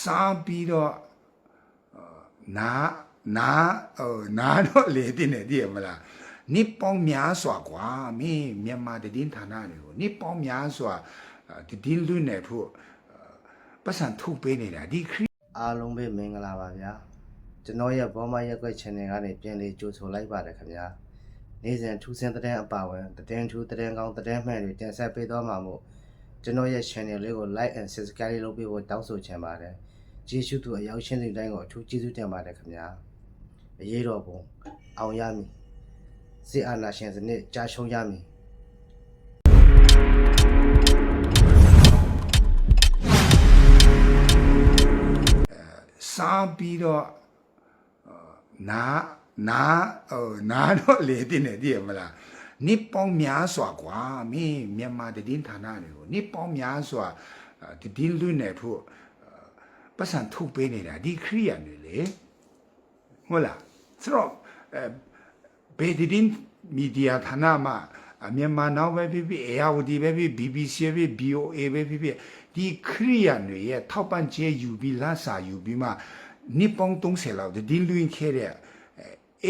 စားပြီးတော့နာနာဟိုနာတော့လေတင်နေတည်ရမလားနိပေါင်းများစွာကွာမင်းမြန်မာတည်င်းဌာနတွေကိုနိပေါင်းများစွာတည်င်းလွတ်နေဖို့ပတ်စံထုတ်ပေးနေတာဒီခရီးအားလုံးပဲမင်္ဂလာပါဗျာကျွန်တော်ရဲ့ဘောမရက်ွက် channel ကနေပြန်လေးကြိုဆိုလိုက်ပါတယ်ခင်ဗျာနေ့စဉ်ထူးဆန်းတဲ့အပါဝင်သတင်းထူးသတင်းကောင်းသတင်းမှန်တွေတင်ဆက်ပေးသွားမှာမို့ ကျွန်တော်ရဲ့ channel လေးကို like and subscribe လုပ်ပေးဖို့တောင်းဆိုချင်ပါတယ်ကျေးဇူးသူအရောက်ရှင်းတဲ့တိုင်းကိုအထူးကျေးဇူးတင်ပါတယ်ခင်ဗျာအရေးတော်ပုံအောင်ရမည်စစ်အာဏာရှင်စနစ်ကြာရှုံးရမည်စားပြီးတော့နာနာဟိုနာတော့လေတင်နေတည်ရမလား နိပေါင်းများစွာကွာမင်းမြန်မာတည်င်းဌာနတွေကိုနိပေါင်းများစွာတည်င်းလွတ်နေဖို့ပတ်စံထုတ်ပေးနေတာဒီခရီးရနေလေဟုတ်လားဆိုတော့အဲဘေဒီဒင်းမီဒီယာဌာနမှာအမြန်မာနောက်ပဲဖြစ်ဖြစ်အေယာဝတီပဲဖြစ် BBC ပဲ BOA ပဲဖြစ်ဖြစ်ဒီခရီးရနေရဲ့ထောက်ပံ့ခြင်းယူပြီးလစာယူပြီးမှနှစ်ပေါင်း30လောက်ဒီလွင်ခဲ့တဲ့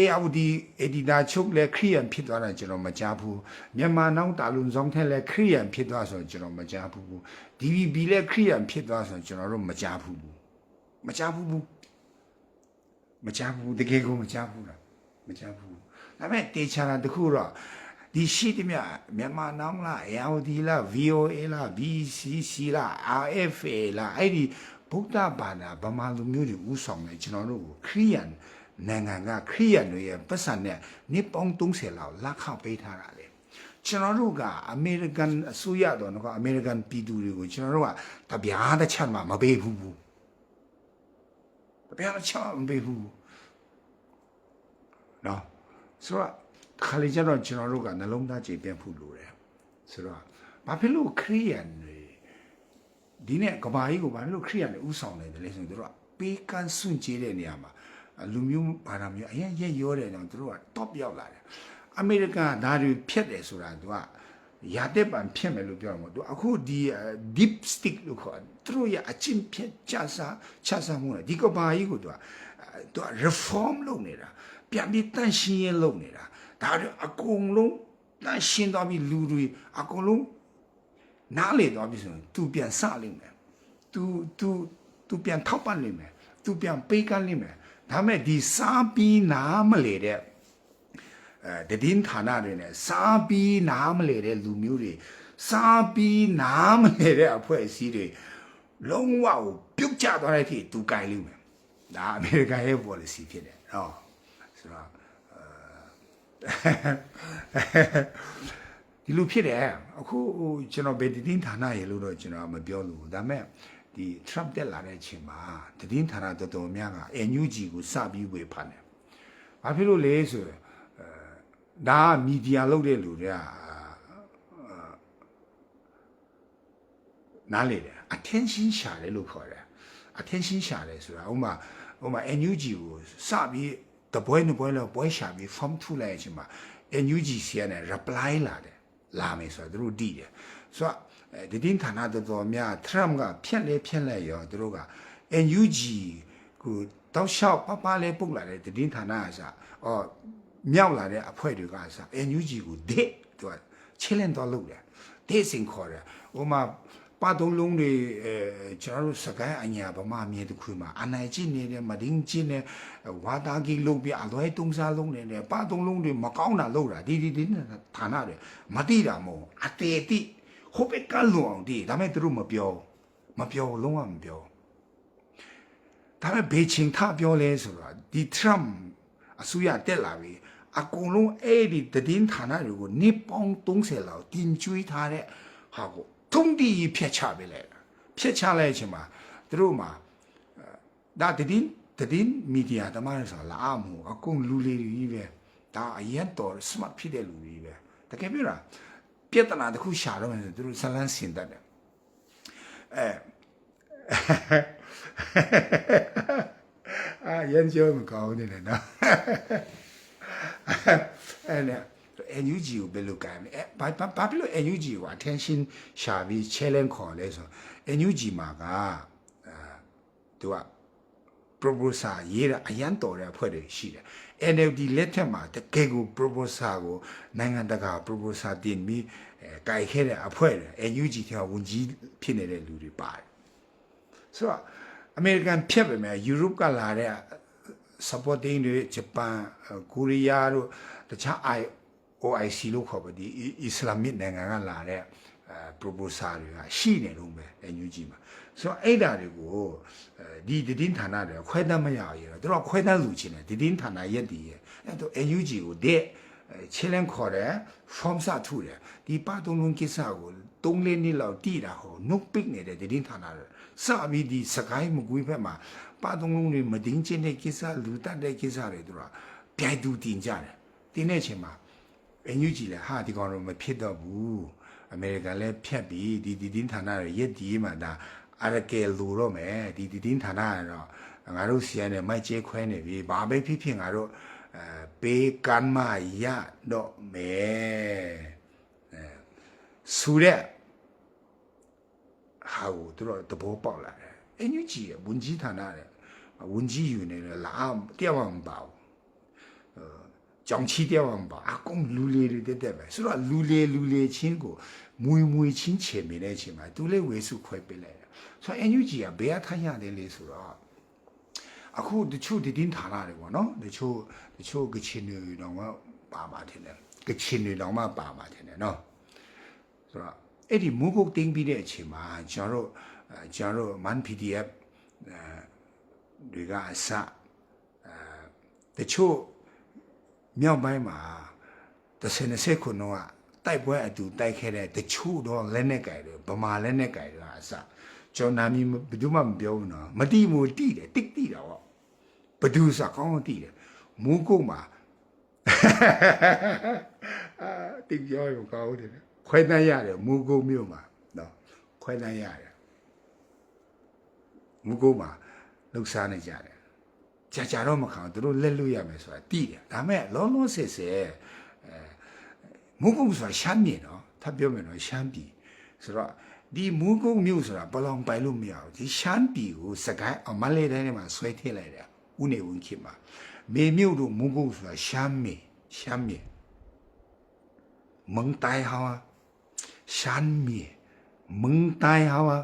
AOD editor ချုပ်လည်းခရီးရန်ဖြစ်သွားတာကျွန်တော်မကြားဘူးမြန်မာနောက်တာလုံဆောင်ထက်လည်းခရီးရန်ဖြစ်သွားဆိုကျွန်တော်မကြားဘူး DVB လည်းခရီးရန်ဖြစ်သွားဆိုကျွန်တော်တို့မကြားဘူးမကြားဘူးမကြားဘူးတကယ်ကိုမကြားဘူးလားမကြားဘူးဒါပေမဲ့တေချာတာတခုတော့ဒီရှိသမျှမြန်မာနောင်လား AOD လား VOA လား BCC လား RFA လားအဲ့ဒီဗုဒ္ဓဘာသာဗမာလူမျိုးတွေဥဆောင်နေကျွန်တော်တို့ကိုခရီးရန် နိုင်ငံကခရီးရန်တွေရဲ့ပတ်စံနဲ့နှစ်ပေါင်း30လောက်လက်ခပေးထားတာလေကျွန်တော်တို့ကအမေရိကန်အစိုးရတော်တော့အမေရိကန်ပြည်သူတွေကိုကျွန်တော်တို့ကတပြားတစ်ချက်မှမပေးဘူးဘူးတပြားတစ်ချက်မှမပေးဘူးနော်ဆိုတော့ခါလေကျတော့ကျွန်တော်တို့ကနှလုံးသားကြည်ပြန့်ဖို့လိုတယ်ဆိုတော့ဘာဖြစ်လို့ခရီးရန်တွေဒီနေ့ကဘာကြီးကိုဘာဖြစ်လို့ခရီးရန်တွေဥဆောင်နေတယ်လဲဆိုတော့သူတို့ကပေးကမ်းစွန့်ကြဲတဲ့နေရာမှာ လူမျိုးဘာသာမျိုးအရင်ရက်ရောတယ်ကြောင့်သူတို့က top ရောက်လာတယ်အမေရိကန်ကဒါတွေဖြတ်တယ်ဆိုတာသူကရာတက်ပံဖြစ်မယ်လို့ပြောမှာသူအခုဒီ deep stick လို့ခေါ်တယ်သူတို့ရဲ့အချင်းဖြတ်ချစားချစားမှုလေဒီကဘာကြီးကိုသူကသူက reform လုပ်နေတာပြန်ပြီးတန့်ရှင်းရေးလုပ်နေတာဒါတွေအကုန်လုံးတန့်ရှင်းသွားပြီးလူတွေအကုန်လုံးနားလေသွားပြီဆိုရင် तू ပြန်စလိမ့်မယ် तू तू तू ပြန်ထောက်ပံ့လိမ့်မယ် तू ပြန်ပေးကမ်းလိမ့်မယ် ဒါမဲ့ဒီစားပြီးနားမလေတဲ့အဲတည်င်းဌာနတွေနဲ့စားပြီးနားမလေတဲ့လူမျိုးတွေစားပြီးနားမလေတဲ့အဖွဲ့အစည်းတွေလုံးဝကိုပြုတ်ကျသွားတဲ့အထိ तू ကြိုင်လိမ့်မယ်ဒါအမေရိကန်ရဲ့ policy ဖြစ်တယ်ဟောဆိုတော့ဒီလိုဖြစ်တယ်အခုဟိုကျွန်တော်ဗေဒီတင်းဌာနရေလို့တော့ကျွန်တော်မပြောလို့ဒါပေမဲ့ ဒီ Trump တက်လာတဲ့အချိန်မှာတည်င်းဌာနတော်တော်များက NUG ကိုစပြီးဝေဖန်တယ်ဘာဖြစ်လို့လဲဆိုတော့အဲဒါကမီဒီယာလုပ်တဲ့လူတွေကနားလေတယ် attention ရှာတယ်လို့ခေါ်တယ် attention ရှာတယ်ဆိုတာဥမာဥမာ NUG ကိုစပြီးတပွဲနှစ်ပွဲလောက်ပွဲရှာပြီး form ထုတ်လိုက်တဲ့အချိန်မှာ NUG စီကနေ reply လာတယ်လာမယ်ဆိုတော့သူတို့တည်တယ်ဆိုတော့ ဒီတင်းဌာနတော်တော်များ Trump ကဖြက်လဲဖြက်လဲရောသူတို့က NUG ကိုတောက်လျှောက်ပပလဲပုတ်လာတဲ့ဒီတင်းဌာနကစားအော်မြောက်လာတဲ့အဖွဲ့တွေကစား NUG ကိုဒစ်သူကချစ်လန့်တော့လုပ်တယ်ဒစ်စင်ခေါ်တယ်ဟိုမှာပါတုံးလုံးတွေအဲကျွန်တော်တို့စကိုင်းအညာဗမာမြေတစ်ခုမှာအနိုင်ကျင့်နေတဲ့မဒင်းကျင့်တဲ့ဝါတာကြီးလုံးပြအလွဲတုံးစားလုံးနေတဲ့ပါတုံးလုံးတွေမကောင်းတာလုပ်တာဒီဒီဒီဌာနတွေမတိတာမဟုတ်အတေတိ ဟိုဘက်ကလုံအောင်ဒီဒါမဲ့သူတို့မပြောမပြောလုံးဝမပြောဒါမဲ့ဘေချင်ထပြောလဲဆိုတော့ဒီ Trump အစိုးရတက်လာပြီအကုန်လုံးအဲ့ဒီတည်င်းဌာနတွေကိုနေပေါင်း30လောက်တင်ကျွေးထားတဲ့ဟာကိုထုံးတီးဖြတ်ချပေးလိုက်တာဖြတ်ချလိုက်တဲ့အချိန်မှာသူတို့မှာဒါတည်င်းတည်င်းမီဒီယာတမန်ဆိုတာလာအမှုအကုန်လူလေးတွေကြီးပဲဒါအရင်တော် smart ဖြစ်တဲ့လူတွေပဲတကယ်ပြောတာ ပြဿနာတစ်ခုရှာတော့မယ်ဆိုသူတို့ဇလန်းစင်တတ်တယ်အဲအာရန်ကြောမကောင်းနေတယ်နော်အဲ့နဲ့ NUG ကိုဘယ်လိုကမ်းလဲအဲဘာဘာဘာဖြစ်လို့ NUG ကို attention ရှာပြီး challenge ခေါ်လဲဆို NUG မှာကအဲတသူက proposal ရေးတာအရန်တော်တဲ့အဖွဲ့တွေရှိတယ် NLD လက်ထက်မှာတကယ်ကို proposal ကိုနိုင်ငံတကာ proposal တင်ပြီးအဲကြိုက်ခဲ့တဲ့အဖွဲ့တွေ NUG ထဲကဝန်ကြီးဖြစ်နေတဲ့လူတွေပါတယ်ဆိုတော့အမေရိကန်ဖြတ်ပဲမယ်ယူရိုပကလာတဲ့ supporting တွေဂျပန်ကိုရီးယားတို့တခြား I OIC လို့ခေါ်ပါဒီအစ္စလာမစ်နိုင်ငံကလာတဲ့အဲ proposal တွေကရှိနေလို့ပဲ NUG မှာ ဆိုတော့အဲ့ဓာတွေကိုအဲဒီတည်င်းဌာနတွေခွဲတမ်းမရရတော့သူတို့ခွဲတမ်းလူချင်းတယ်တည်င်းဌာနရက်တည်ရဲ့အဲ့တော့ NUG ကိုတဲ့ချီလန်ခေါ်တယ် form စထုတယ်ဒီပါတုံးလုံးကိစ္စကို၃လနှစ်လောက်တည်တာဟောနှုတ်ပိတ်နေတဲ့တည်င်းဌာနတွေစပြီးဒီစကိုင်းမကွေးဘက်မှာပါတုံးလုံးတွေမတင်းချင်းတဲ့ကိစ္စလူတတ်တဲ့ကိစ္စတွေသူကပြိုင်တူတင်ကြတယ်တင်းတဲ့အချိန်မှာအန်ယူဂျီလည်းဟာဒီကောင်တော့မဖြစ်တော့ဘူးအမေရိကန်လည်းဖြတ်ပြီးဒီဒီတင်းဌာနတွေရက်ဒီမှာဒါ အရကဲလူတော့မယ်ဒီဒီတင်းဌာနကတော့ငါတို့စီရနဲ့မိုက်ကျဲခွဲနေပြီဘာပဲဖြစ်ဖြစ်ငါတို့အဲပေးကန်မရတော့မယ်အဲဆူရက်ဟာကိုသူတို့တဘောပေါက်လာတယ်အန်ယူဂျီရဲ့ဝန်ကြီးဌာနတဲ့ဝန်ကြီးယူနေတယ်လာတရားမပါဘူးကြောင်ချီတဲ့ဝန်ပါအကုန်လူလေတွေတက်တက်ပဲဆိုတော့လူလေလူလေချင်းကို မွေမွေချင်းချေမိတဲ့အချိန်မှာသူလည်းဝေစုခွဲပေးလိုက်တယ်ဆိုတော့ NUG ကဘယ်အထိုင်ရတယ်လဲဆိုတော့အခုတချို့တည်င်းဌာနတွေပေါ့နော်တချို့တချို့ကချင်တွေတော့မှပါပါထင်တယ်ကချင်တွေတော့မှပါပါထင်တယ်နော်ဆိုတော့အဲ့ဒီမူကုတ်တင်းပြီးတဲ့အချိန်မှာကျွန်တော်တို့အဲကျွန်တော်တို့ man PDF အဲတွေကအစအဲတချို့မြောက်ပိုင်းမှာ30ခုတော့ တိုက်ပွဲအတူတိုက်ခဲ့တဲ့တချို့တော့လက်နဲ့ကြိုက်တယ်ဗမာလက်နဲ့ကြိုက်တယ်အစကျွန်တော်နာမည်ဘယ်သူမှမပြောဘူးနော်မတိမူတိတယ်တိတ်တိတာပေါ့ဘသူစကောင်းတိတယ်မူးကုတ်မှာအာတိတ်ပြောရင်ကောင်းတယ်ခွဲတန်းရတယ်မူးကုတ်မြို့မှာနော်ခွဲတန်းရတယ်မူးကုတ်မှာလှုပ်ရှားနေကြတယ်ကြာကြာတော့မခံဘူးသူတို့လက်လွတ်ရမယ်ဆိုတာတိတယ်ဒါမဲ့လုံးလုံးဆစ်ဆစ် အဲမူကုတ်ဆိုတာရှမ်းမြေနော်ထပ်ပြောမယ်နော်ရှမ်းပြည်ဆိုတော့ဒီမူကုတ်မြို့ဆိုတာဘလောင်ပိုင်လို့မရဘူးဒီရှမ်းပြည်ကိုစကိုင်းအမလေးတိုင်းထဲမှာဆွဲထည့်လိုက်တယ်ဥနေဝင်ခေတ်မှာမေမြို့တို့မူကုတ်ဆိုတာရှမ်းမြေရှမ်းမြေမုံတိုင်ဟာရှမ်းမြေမုံတိုင်ဟာ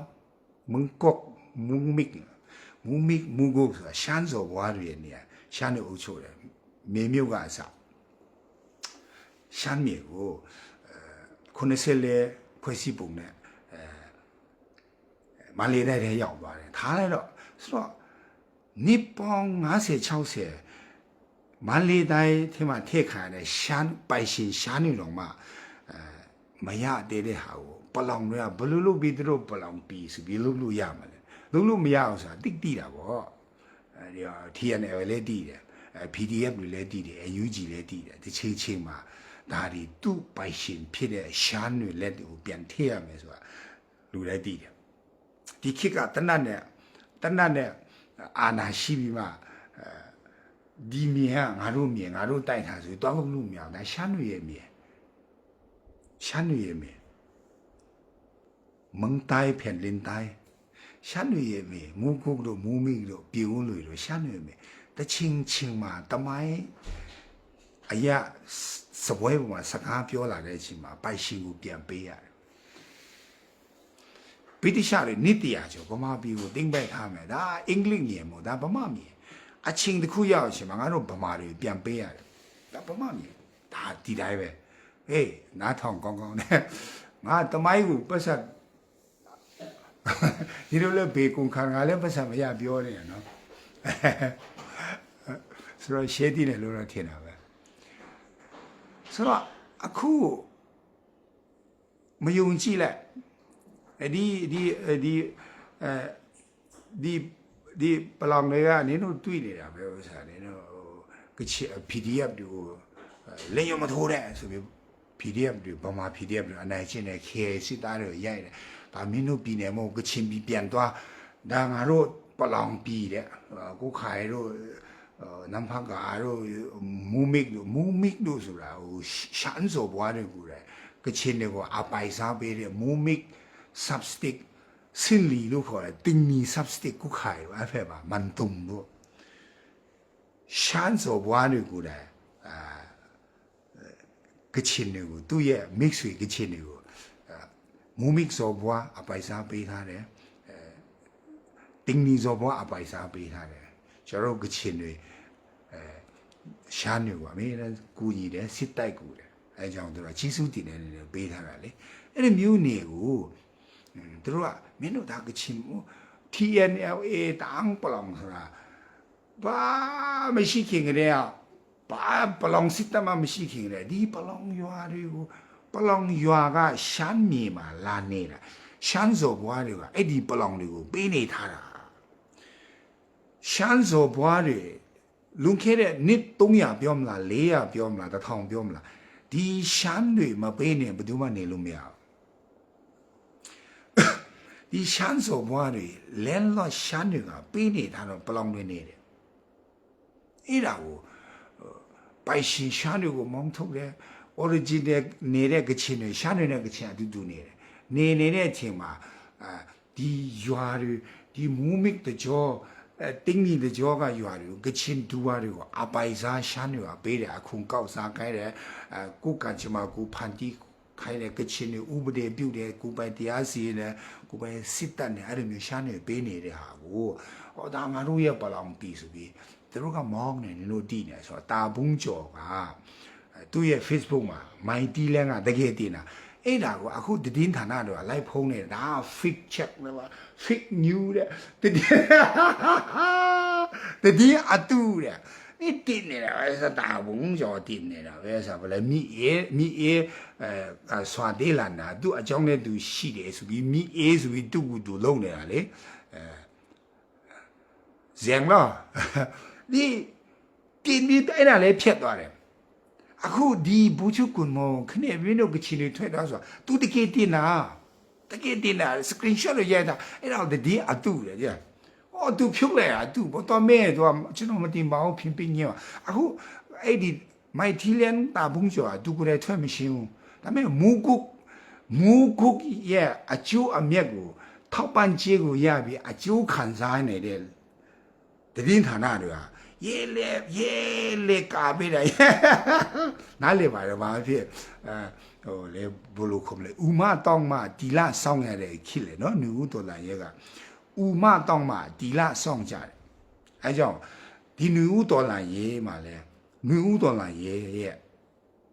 မုံကော့မုံမိကမူမိမူကိုဆိုတာ ရှမ်းစော်ဘွားတွေရဲ့နေရာရှမ်းတွေအုပ်ချုပ်တယ်မေမြို့ကအစရှမ်းမြေကိုအဲ90လေဖွဲ့စည်းပုံနဲ့အဲမလေးတဲ့ထဲရောက်သွားတယ်ထားလိုက်တော့ဆိုတော့နိပေါင်း90 60မလေးတိုင်းထဲမှာထည့်ခံရတဲ့ရှမ်းပိုင်ရှင်ရှမ်းနေတော်မှာအဲမရတဲ့တဲ့ဟာကိုပလောင်တွေကဘယ်လိုလုပ်ပြီးသူတို့ပလောင်ပြီးဆိုပြီးလုပ်လို့ရမှာလဲလုပ်လို့မရအောင်ဆိုတာတိတ်တိတာပေါ့အဲဒီဟာ TNL လည်းတိတယ်အဲ PDF တွေလည်းတိတယ် UG လည်းတိတယ်ဒီချိန်ချိန်မှာ ဒါဒီသူ့ပိုင်ရှင်ဖြစ်တဲ့ရှမ်းတွေလက်တွေကိုပြန်ထည့်ရမယ်ဆိုတာလူလည်းတိတယ်ဒီခေတ်ကတနတ်နဲ့တနတ်နဲ့အာနာရှိပြီးမှအဲဒီမြေကငါတို့မြေငါတို့တိုက်ထားဆိုတော့မလို့မရဘူးဒါရှမ်းတွေရဲ့မြေရှမ်းတွေရဲ့မြေမုံတိုင်းဖန်လင်းတိုင်းရှမ်းတွေရဲ့မြေမူကုတ်တို့မူမိတို့ပြေဝန်းတွေတို့ရှမ်းတွေရဲ့မြေတချင်းချင်းမှာတမိုင်းအရာ စပွဲပေါ်မှာစကားပြောလာတဲ့အချိန်မှာပိုက်ရှင်ကိုပြန်ပေးရတယ်ဗြိတိရှတွေနိတရာကျော်ဗမာပြည်ကိုတင်းပိုက်ထားမယ်ဒါအင်္ဂလိပ်မြေမို့ဒါဗမာမြေအချင်းတစ်ခုရောက်အချိန်မှာငါတို့ဗမာတွေပြန်ပေးရတယ်ဒါဗမာမြေဒါဒီတိုင်းပဲဟေးနားထောင်ကောင်းကောင်းနဲ့ငါတမိုင်းကိုပတ်ဆက်ဒီလိုလဲဘေကုံခံငါလည်းပတ်ဆက်မရပြောနေရနော်ဆိုတော့ရှဲတည်တယ်လို့တော့ထင်တာပဲ ဆိုတော့အခုမယုံကြည်လိုက်ဒီဒီဒီအဲဒီဒီပလောင်တွေကနင်းတို့တွေ့နေတာပဲဥစ္စာနင်းတို့ကချ PDF တွေကိုလင်းရမထိုးတဲ့ဆိုပြီး PDF တွေဗမာ PDF တွေအနိုင်ကျင့်တဲ့ KA စစ်သားတွေရိုက်တယ်ဒါမင်းတို့ပြည်နယ်မို့ကချင်ပြည်ပြန်သွားဒါငါတို့ပလောင်ပြည်တဲ့ကိုခိုင်တို့ နမ်ဖာကာတို့မူမစ်တို့မူမစ်တို့ဆိုတာဟိုရှမ်းစော်ဘွားတွေကိုကချင်တွေကိုအပိုင်စားပေးတဲ့မူမစ် substick စင်လီလို့ခေါ်တယ်တင်းနီ substick ကိုခိုင်အဖေပါမန်တုံလို့ရှမ်းစောဘွားတွေကိုလည်းအာကချင်တွေကိုသူ့ရဲ့ mix တွေကချင်တွေကိုအာမူ mix စောဘွားအပိုင်စားပေးထားတယ်အဲတင်းနီစောဘွားအပိုင်စားပေးထားတယ် ကျွန်တော်ကချင်တွေအဲရှားနေပါမင်းလည်းကူညီတယ်စစ်တိုက်ကူတယ်အဲကြောင့်သူတို့ချီးစူးတင်တဲ့နေပေးထားတာလေအဲ့ဒီမျိုးနေကိုသူတို့ကမင်းတို့ဒါကချင်မို့ TNLA တန်းပလောင်ဆိုတာဘာမရှိခင်ကတည်းကဘာပလောင်စစ်တမမရှိခင်ကတည်းဒီပလောင်ရွာတွေကိုပလောင်ရွာကရှမ်းမြေမှာလာနေတာရှမ်းစော်ဘွားတွေကအဲ့ဒီပလောင်တွေကိုပေးနေထားတာ ရှမ်းစော်ဘွားတွေလွန်ခဲ့တဲ့နှစ်300ပြောမလား400ပြောမလား1000ပြောမလားဒီရှမ်းတွေမပေးနေဘယ်သူမှနေလို့မရဘူးဒီရှမ်းစော်ဘွားတွေလဲလော့ရှမ်းတွေကပေးနေတာတော့ပလောင်တွေနေတယ်အဲ့ဒါကိုဟိုပိုင်ရှင်ရှမ်းတွေကိုမောင်းထုတ်တယ် original နေတဲ့ကချင်တွေရှမ်းတွေနဲ့ကချင်အတူတူနေတယ်နေနေတဲ့အချိန်မှာအာဒီရွာတွေဒီမူမစ်တကြော အဲတင်းနီတကြောကရွာတွေကိုကချင်ဒူဝါတွေကိုအပိုင်စားရှမ်းတွေကပေးတယ်အခုကောက်စားခိုင်းတယ်အဲကိုကချင်မှာကိုဖန်တီးခိုင်းတဲ့ကချင်တွေဥပဒေပြုတ်တယ်ကိုပိုင်တရားစီရင်တယ်ကိုပိုင်စစ်တပ်နဲ့အဲ့လိုမျိုးရှားနေပေးနေတဲ့ဟာကိုဟောဒါငါတို့ရဲ့ပလောင်တီဆိုပြီးသူတို့ကမောင်းနေနင်တို့တီးနေဆိုတော့တာဘုံကျော်ကအဲသူ့ရဲ့ Facebook မှာမိုင်တီးလန်းကတကယ်တင်တာ အဲ့ဒါကိုအခုတည်င်းဌာနတွေကလိုက်ဖုံးနေတာဒါ fake check လဲပါ fake news တဲ့တည်င်းတည်င်းအတူတဲ့ นี่ติดနေတာပဲစတာဘုံကျော်ติดနေတာပဲဆိုတော့ဗလဲမိအေးမိအေးအဲဆွာသေးလာတာသူ့အကြောင်းနဲ့သူရှိတယ်ဆိုပြီးမိအေးဆိုပြီးသူ့ကိုသူလုံနေတာလေအဲဇင်လောဒီတင်ပြီးအဲ့ဒါလည်းဖြတ်သွားတယ် အခုဒီဘူချုကွန်မောခနဲ့မင်းတို့ကချီလေးထွက်တာဆိုတာ तू တကယ်တင်တာတကယ်တင်တာ screenshot လို့ရိုက်တာအဲ့တော့ဒီအတူလေကြာဟော तू ဖြုတ်လိုက်တာ तू ဘောတော်မဲ तू ကျွန်တော်မတင်ပါဘူးဖြင်းပြင်းညင်းပါအခုအဲ့ဒီ my thailand တာဘုံကျော် तू ကိုယ်တိုင်ထွက်မရှင်းဘူးဒါပေမဲ့မူကုတ်မူကုတ်ရဲ့အကျိုးအမြတ်ကိုထောက်ပံ့ခြင်းကိုရပြီးအကျိုးခံစားနေတဲ့တည်င်းဌာနတွေက ရေလေရေလေကာမိတယ်နားလေပါတယ်ဘာဖြစ်အဲဟိုလေဘလို့ခုမလဲဥမတောင်းမဒီလဆောင်းရတဲ့ခိလေနော်နူဦးတော်လာရဲကဥမတောင်းမဒီလဆောင်းကြတယ်အဲကြောင့်ဒီနူဦးတော်လာရဲမှာလဲနူဦးတော်လာရဲရဲ့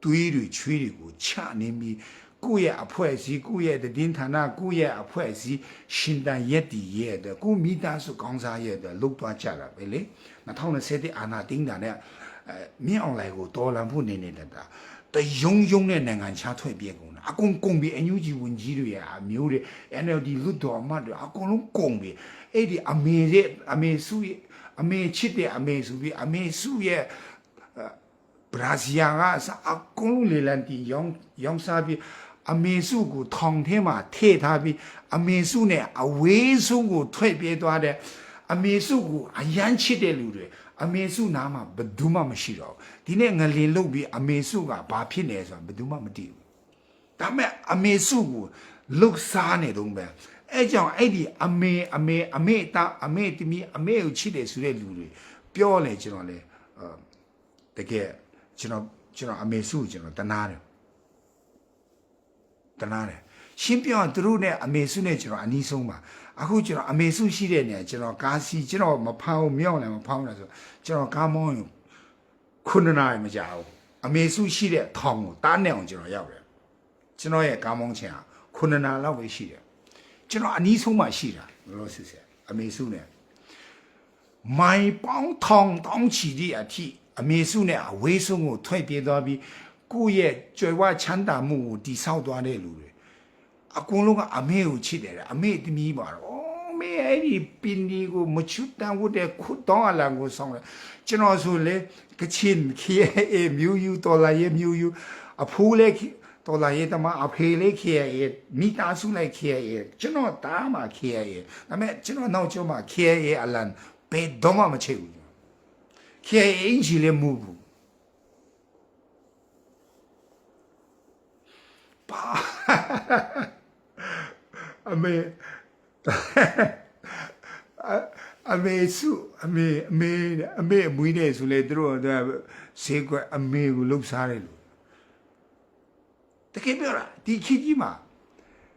တွေးတွေချွေးတွေကိုချနေပြီး ကိုယ့်ရဲ့အဖွဲ့အစည်းကိုယ့်ရဲ့တည်င်းဌာနကိုယ့်ရဲ့အဖွဲ့အစည်းရှင်တန်ရက်တည်ရဲ့အတွက်ကိုမိသားစုကောင်းစားရဲ့အတွက်လုတ်သွားကြတာပဲလေ2020အာနာတင်းတာနဲ့အဲမြင့်အောင်လိုက်ကိုတော်လန်ဖို့နေနေတဲ့တာတယုံယုံတဲ့နိုင်ငံခြားထွက်ပြေကုန်တာအကုန်ကုန်ပြီးအန်ယူဂျီဝန်ကြီးတွေအမျိုးတွေ NLD လွတ်တော်အမတ်တွေအကုန်လုံးကုန်ပြီးအဲ့ဒီအမေရဲ့အမေစုရဲ့အမေချစ်တဲ့အမေစုပြီးအမေစုရဲ့ဘရာဇီယာကအစအကုန်လုံးလေလံတီရောင်းရောင်းစားပြီး အမေစုကိုထောင်ထဲမှာထည့်ထားပြီးအမေစုနဲ့အဝေးဆုံးကိုထွက်ပြေးသွားတဲ့အမေစုကိုအယမ်းချစ်တဲ့လူတွေအမေစုနားမှာဘယ်သူမှမရှိတော့ဘူးဒီနေ့ငလင်လုတ်ပြီးအမေစုကဘာဖြစ်နေဆိုတာဘယ်သူမှမသိဘူးဒါပေမဲ့အမေစုကိုလုတ်စားနေတော့ပဲအဲကြောင့်အဲ့ဒီအမေအမေအမေတာအမေတမီအမေကိုချစ်တယ်ဆိုတဲ့လူတွေပြောလေကျွန်တော်လေအာတကယ်ကျွန်တော်ကျွန်တော်အမေစုကိုကျွန်တော်တနာတယ် တနာတယ်ရှင်းပြောရင်သူတို့နဲ့အမေစုနဲ့ကျွန်တော်အနီးဆုံးပါအခုကျွန်တော်အမေစုရှိတဲ့နေရာကျွန်တော်ကားစီကျွန်တော်မဖောင်းမြောက်လည်းမဖောင်းလည်းဆိုကျွန်တော်ကားမောင်းရင်ခုနှစ်နာရီမကြာဘူးအမေစုရှိတဲ့ထောင်ကိုတားနေအောင်ကျွန်တော်ရောက်တယ်ကျွန်တော်ရဲ့ကားမောင်းချင်ဟာခုနှစ်နာရီလောက်ပဲရှိတယ်ကျွန်တော်အနီးဆုံးမှရှိတာလောလောဆယ်ဆယ်အမေစုနဲ့မိုင်ပေါင်းထောင်တောင်းချီသည့်အထိအမေစုနဲ့အဝေးဆုံးကိုထွက်ပြေးသွားပြီး ကိုယ့်ရဲ့ကြွယ်ဝချမ်းသာမှုကိုတိဆောက်သွားတဲ့လူတွေအကုန်လုံးကအမေကိုချစ်တယ်တဲ့အမေတမီးပါတော့အော်မေအဲ့ဒီပင်ဒီကိုမချွတ်တန်ဝတ်တဲ့ခုတောင်းအလံကိုဆောင်တယ်ကျွန်တော်ဆိုလေကချင်ခေအေမြူယူတော်လာရဲ့မြူယူအဖိုးလေတော်လာရဲ့တမအဖေလေးခေရဲ့မိသားစုလိုက်ခေရဲ့ကျွန်တော်တားမှာခေရဲ့ဒါပေမဲ့ကျွန်တော်နောက်ကျောမှာခေရဲ့အလံဘယ်တော့မှမချေဘူးခေအင်ဂျီလည်းမဟုတ်ဘူးပါ အမေအမေစုအမေအမေတဲ့အမေအမွေးတယ်ဆိုလေသူတို့ကဈေးကွက်အမေကိုလှုပ်ရှားတယ်လို့တကယ်ပြောတာဒီခေတ်ကြီးမှာ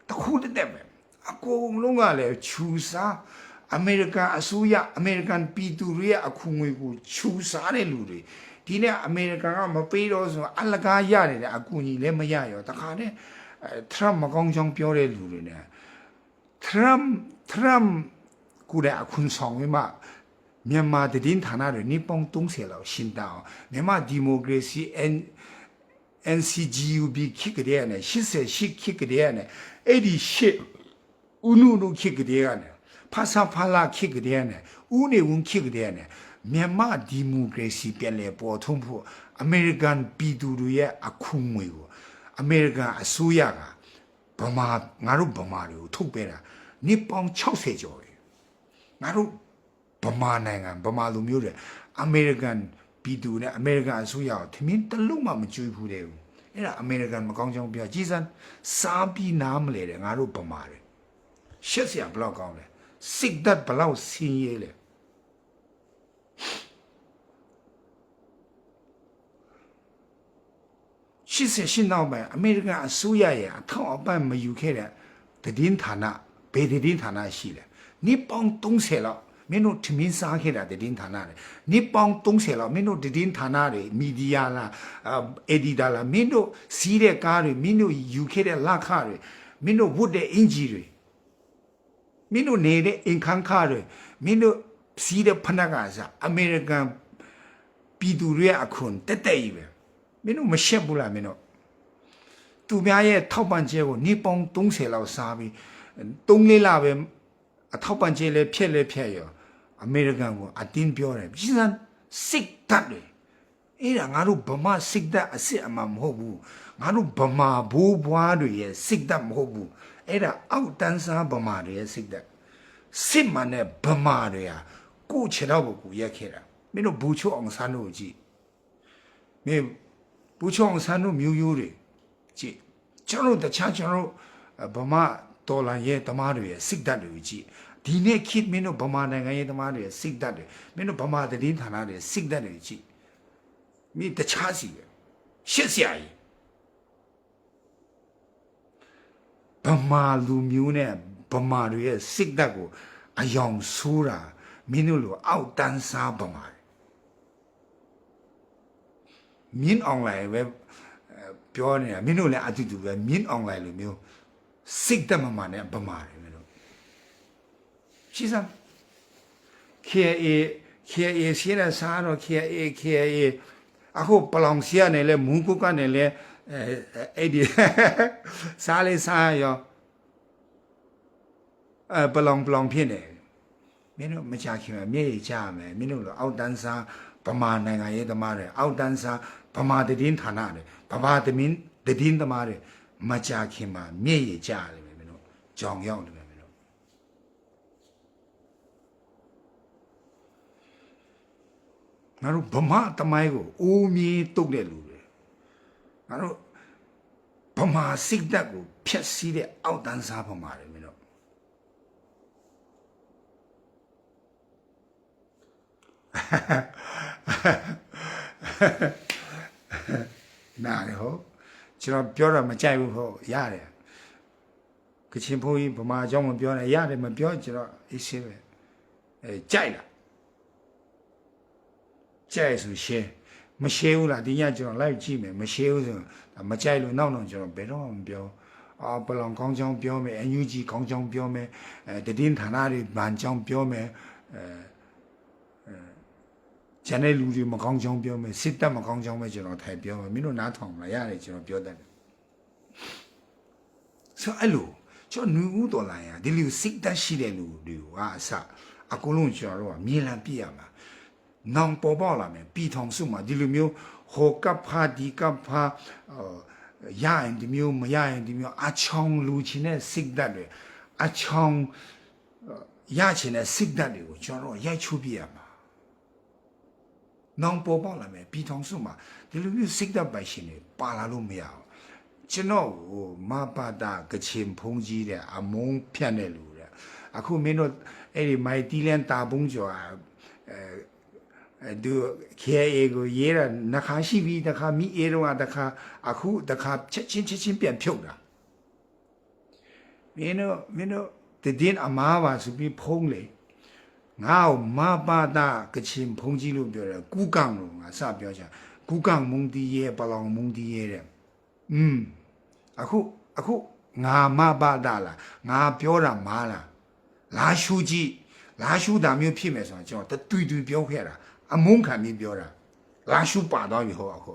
တခုတည်းတည်းပဲအကုန်လုံးကလည်းခြူစားအမေရိကန်အစိုးရအမေရိကန်ပြည်သူတွေရဲ့အခုငွေကိုခြူစားတဲ့လူတွေဒီနေ့အမေရိကန်ကမပေးတော့ဆိုအလကားရနေတယ်အကူကြီးလည်းမရရောတခါနဲ့ထရမ့်မကောင်းချောင်းပြောတဲ့လူတွေ ਨੇ ထရမ်ထရမ်ကိုလည်းအခုဆောင်ဝိမမြန်မာတည်င်းဌာနတွေနိပောင်30လောက်ရှင်းတောင်းမြန်မာဒီမိုကရေစီ N NCGUB ခိကတဲ့နဲ့88ခိကတဲ့နဲ့အဲ့ဒီရှစ်ဥနုနုခိကတဲ့နဲ့ဖာစာဖာလာခိကတဲ့နဲ့ဥနေဝုန်ခိကတဲ့နဲ့မြန်မာဒီမိုကရေစီပြန်လည်ပေါ်ထွန်းဖို့အမေရိကန်ပြည်သူတွေရဲ့အခုငွေကိုအမေရိကန်အစိုးရကဗမာငါတို့ဗမာတွေကိုထုတ်ပေးတာ နှစ်ပေါင်း60ကျော်ပြီငါတို့ဗမာနိုင်ငံဗမာလူမျိုးတွေအမေရိကန်ပြည်သူနဲ့အမေရိကန်အစိုးရကိုထမင်းတစ်လုံးမှမကြွေးဘူးတဲ့ဘူးအဲ့ဒါအမေရိကန်မကောင်းကြောင်းပြောကြီးစမ်းစားပြီးနားမလဲတဲ့ငါတို့ဗမာတွေရှက်စရာဘယ်လောက်ကောင်းလဲစိတ်ဓာတ်ဘယ်လောက်ဆင်းရဲလဲရှစ်ဆက်ရှင်းတော့မယ်အမေရိကန်အစိုးရရဲ့အထောက်အပံ့မယူခဲ့တဲ့တည်င်းဌာန ဘယ်တည်င်းဌာနရှိလဲနှစ်ပေါင်း30လောက်မင်းတို့ထမင်းစားခဲ့တာတည်င်းဌာနတွေနှစ်ပေါင်း30လောက်မင်းတို့တည်င်းဌာနတွေမီဒီယာလားအက်ဒီတာလားမင်းတို့စီးတဲ့ကားတွေမင်းတို့ယူခဲ့တဲ့လက်ခတွေမင်းတို့ဝတ်တဲ့အင်ဂျီတွေမင်းတို့နေတဲ့အိမ်ခန်းခါတွေမင်းတို့စီးတဲ့ဖနက်ကစားအမေရိကန်ပြည်သူတွေရဲ့အခွန်တက်တက်ကြီးပဲမင်းတို့မရှက်ဘူးလားမင်းတို့သူများရဲ့ထောက်ပံ့ခြင်းကိုနေပေါင်း30လောက်စားပြီး 3လေးလပဲအထောက်ပံ့ခြင်းလည်းဖြက်လည်းဖြက်ရောအမေရိကန်ကိုအတင်းပြောတယ်ပြည်စံစိတ်ဓာတ်တွေအဲ့ဒါငါတို့ဗမာစိတ်ဓာတ်အစ်စ်အမှမဟုတ်ဘူးငါတို့ဗမာဘိုးဘွားတွေရဲ့စိတ်ဓာတ်မဟုတ်ဘူးအဲ့ဒါအောက်တန်းစားဗမာတွေရဲ့စိတ်ဓာတ်စစ်မှန်တဲ့ဗမာတွေဟာကိုယ့်ခြေတော့ကိုကိုရက်ခဲ့တာမင်းတို့ဘူချိုအောင်ဆန်းတို့ကိုကြည့်မင်းဘူချိုအောင်ဆန်းတို့မျိုးရိုးတွေကြည့်ကျွန်တော်တို့တခြားကျွန်တော်တို့ဗမာ တော်လန်ရဲ့တမားတွေရဲ့စိတ်ဓာတ်တွေကိုကြည့်ဒီနေ့ခေတ်မင်းတို့ဗမာနိုင်ငံရဲ့တမားတွေရဲ့စိတ်ဓာတ်တွေမင်းတို့ဗမာသတင်းဌာနတွေရဲ့စိတ်ဓာတ်တွေကိုကြည့်မင်းတခြားစီပဲရှစ်ဆရာကြီးဗမာလူမျိုးနဲ့ဗမာတွေရဲ့စိတ်ဓာတ်ကိုအယောင်ဆိုးတာမင်းတို့လိုအောက်တန်းစားဗမာတွေမြင်းအွန်လိုင်းပဲပြောနေတာမင်းတို့လည်းအတူတူပဲမြင်းအွန်လိုင်းလိုမျိုး စိတ်တက်မမှန်နဲ့ဗမာတယ်မင်းတို့ရှိစမ်း KA KA ရှင်းတဲ့စားတော့ KA KA အခုပလောင်စီရနဲ့လဲမူကုတ်ကနေလဲအဲအဲ့ဒီစားလေးစားရောအဲပလောင်ပလောင်ဖြစ်နေမင်းတို့မချခင်မှာမြေကြီးချမယ်မင်းတို့လိုအောက်တန်းစားဗမာနိုင်ငံရေးသမားတွေအောက်တန်းစားဗမာတည်င်းဌာနတွေဗမာတမင်းတည်င်းသမားတွေ မချခင်မှာမြေကြီးချတယ်မင်းတို့ကြောင်ရောက်တယ်မင်းတို့ငါတို့ဗမာတမိုင်းကိုအိုးမြေးတုတ်တဲ့လူတွေငါတို့ဗမာစိတ်ဓာတ်ကိုဖျက်ဆီးတဲ့အောက်တန်းစားဗမာတွေမင်းတို့နားရဟော ကျွန်တော်ပြောတာမကြိုက်ဘူးဟောရတယ်ကချင်ဘုန်းကြီးဗမာအကြောင်းမပြောနဲ့ရတယ်မပြောကျွန်တော်အေးဆေးပဲအဲကြိုက်လားကြိုက်ဆိုရှင်းမရှင်းဘူးလားဒီညကျွန်တော်လိုက်ကြည့်မယ်မရှင်းဘူးဆိုရင်မကြိုက်လို့နောက်တော့ကျွန်တော်ဘယ်တော့မှမပြောအာပလောင်ကောင်းချောင်းပြောမယ်အန်ယူဂျီကောင်းချောင်းပြောမယ်အဲတည်င်းဌာနတွေဗန်ချောင်းပြောမယ်အဲအဲ ဂျန်တဲ့လူတွေမကောင်းချောင်းပြောမယ်စစ်တပ်မကောင်းချောင်းပဲကျွန်တော်ထိုင်ပြောမယ်မင်းတို့နားထောင်မလားရတယ်ကျွန်တော်ပြောတတ်တယ်ဆိုအဲ့လိုကျွန်တော်ຫນွေဦးတော်လာရင်ဒီလိုစိတ်တက်ရှိတဲ့လူတွေကိုကအစအကုန်လုံးကျွန်တော်တို့ကမြေလံပြည့်ရမှာနောင်ပေါ်ပေါက်လာမယ်ပြည်ထောင်စုမှာဒီလိုမျိုးဟောကပ်ဖာဒီကပ်ဖာအော်ရရင်ဒီမျိုးမရရင်ဒီမျိုးအချောင်းလူချင်းတဲ့စိတ်ဓာတ်တွေအချောင်းရချင်တဲ့စိတ်ဓာတ်တွေကိုကျွန်တော်ရိုက်ချိုးပြရမှာ နောင်ပေါ်ပေါက်လာမယ်ပြည်ထောင်စုမှာဒီလိုမျိုးစိတ်ဓာတ်ပိုင်ရှင်တွေပါလာလို့မရဘူးကျွန်တော်ဟိုမပါတာကချင်ဖုံးကြီးတဲ့အမုန်းဖြတ်တဲ့လူတဲ့အခုမင်းတို့အဲ့ဒီမိုက်တီလန်တာပုံးကျော်အဲအဲသူ KA ကိုရေးတာနှခါရှိပြီတစ်ခါမိအေးတော့တစ်ခါအခုတစ်ခါချက်ချင်းချက်ချင်းပြန်ဖြုတ်တာမင်းတို့မင်းတို့တည်င်းအမားပါဆိုပြီးဖုံးလေ ငါ့ကိုမပါတာကချင်ဖုံးကြီးလို့ပြောတယ်ကူကောင်လို့ငါစပြောချင်ကူကောင်မုံတီးရဲ့ပလောင်မုံတီးရဲ့တဲ့อืมအခုအခုငါမပါတာလားငါပြောတာမားလားလာရှုကြည့်လာရှုတာမျိုးဖြစ်မယ်ဆိုတော့ကျွန်တော်တတွေ့တွေ့ပြောခဲ့တာအမုန်းခံပြီးပြောတာလာရှုပါတော့ပြီဟောအခု